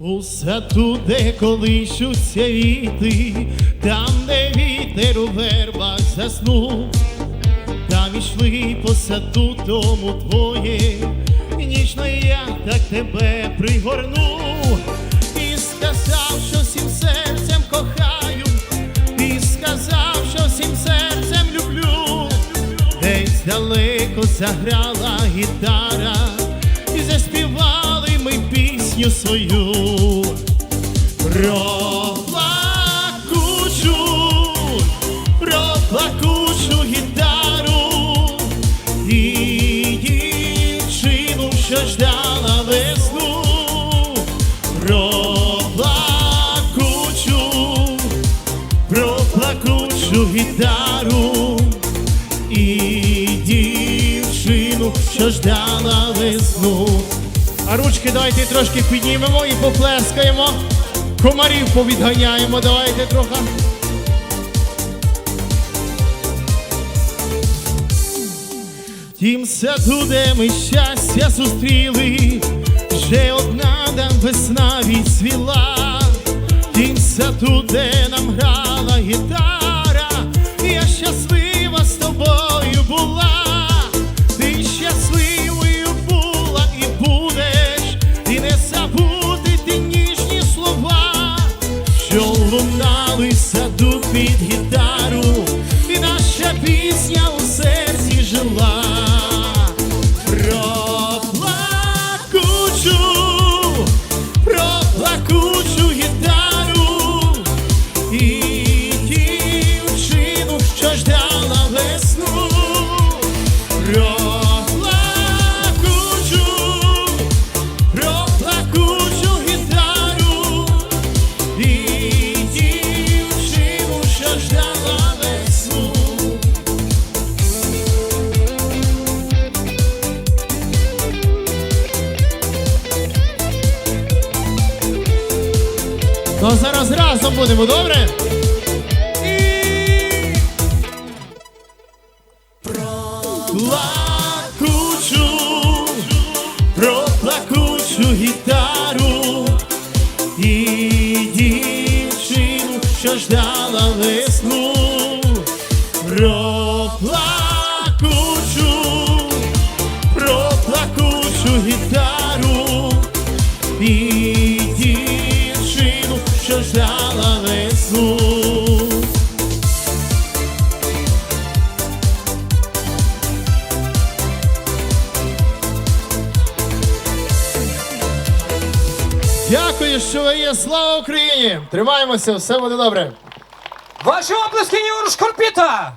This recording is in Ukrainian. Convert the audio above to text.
У саду, де колишуться віти, там, де вітер у вербах заснув, там ішли по саду тому твоє, ніжно я так тебе пригорнув і сказав, що всім серцем кохаю, і сказав, що всім серцем люблю. Десь далеко заграла гітара, і заспівали ми пісню свою. Про плакучу, про плакучу гітару і дівчину, що ждала весну. Про плакучу, про плакучу гітару і дівчину, що ждала весну. А ручки давайте трошки піднімемо і поплескаємо. Комарів повідганяємо, давайте трохи. Тім саду, де ми щастя зустріли, вже одна нам весна відсвіла. Тім саду, де нам грала гітара, саду під гітару, і наша пісня Ну, зараз разом будемо, добре? Плакучу, про плакучу гітару і дівчину, що ждала весну. Про плакучу, про плакучу гітару і Дякую, що ви є. Слава Україні! Тримаємося, все буде добре. Ваші оплески Ігору Шкорпіта!